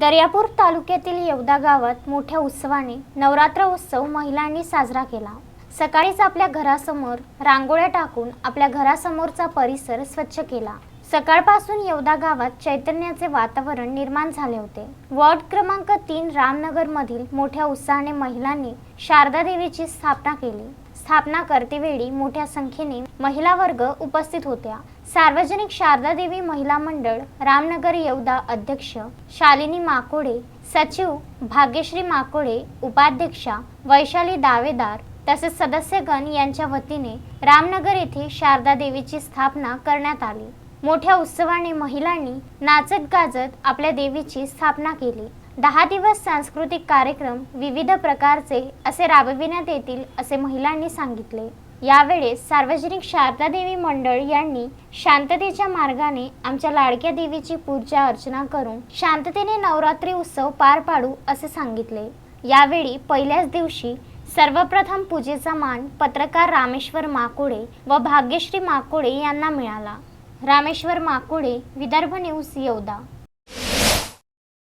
दर्यापूर तालुक्यातील येवदा गावात मोठ्या उत्सवाने नवरात्र उत्सव महिलांनी साजरा केला. सकाळीच आपल्या घरासमोर रांगोळ्या टाकून आपल्या घरासमोरचा परिसर स्वच्छ केला. सकाळपासून येवदा गावात चैतन्याचे वातावरण निर्माण झाले होते. वॉर्ड क्रमांक तीन रामनगर मधील मोठ्या उत्साहाने महिलांनी शारदा देवीची स्थापना केली. स्थापना करतेवेळी मोठ्या संख्येने महिला वर्ग उपस्थित होत्या. सार्वजनिक शारदा देवी महिला मंडळ रामनगर येवदा अध्यक्ष शालिनी माकोडे सचिव भाग्यश्री माकोडे उपाध्यक्षा वैशाली दावेदार तसेच सदस्यगण यांच्या वतीने रामनगर येथे शारदा देवीची स्थापना करण्यात आली. मोठ्या उत्सवाने महिलांनी नाचत गाजत आपल्या देवीची स्थापना केली. दहा दिवस सांस्कृतिक कार्यक्रम विविध प्रकारचे असे राबविण्यात येतील असे महिलांनी सांगितले. यावेळेस सार्वजनिक शारदा देवी मंडळ यांनी शांततेच्या मार्गाने आमच्या लाडक्या देवीची पूजा अर्चना करून शांततेने नवरात्री उत्सव पार पाडू असे सांगितले. यावेळी पहिल्याच दिवशी सर्वप्रथम पूजेचा मान पत्रकार रामेश्वर माकोडे व भाग्यश्री माकोडे यांना मिळाला. रामेश्वर माकोडे विदर्भ न्यूज येवदा.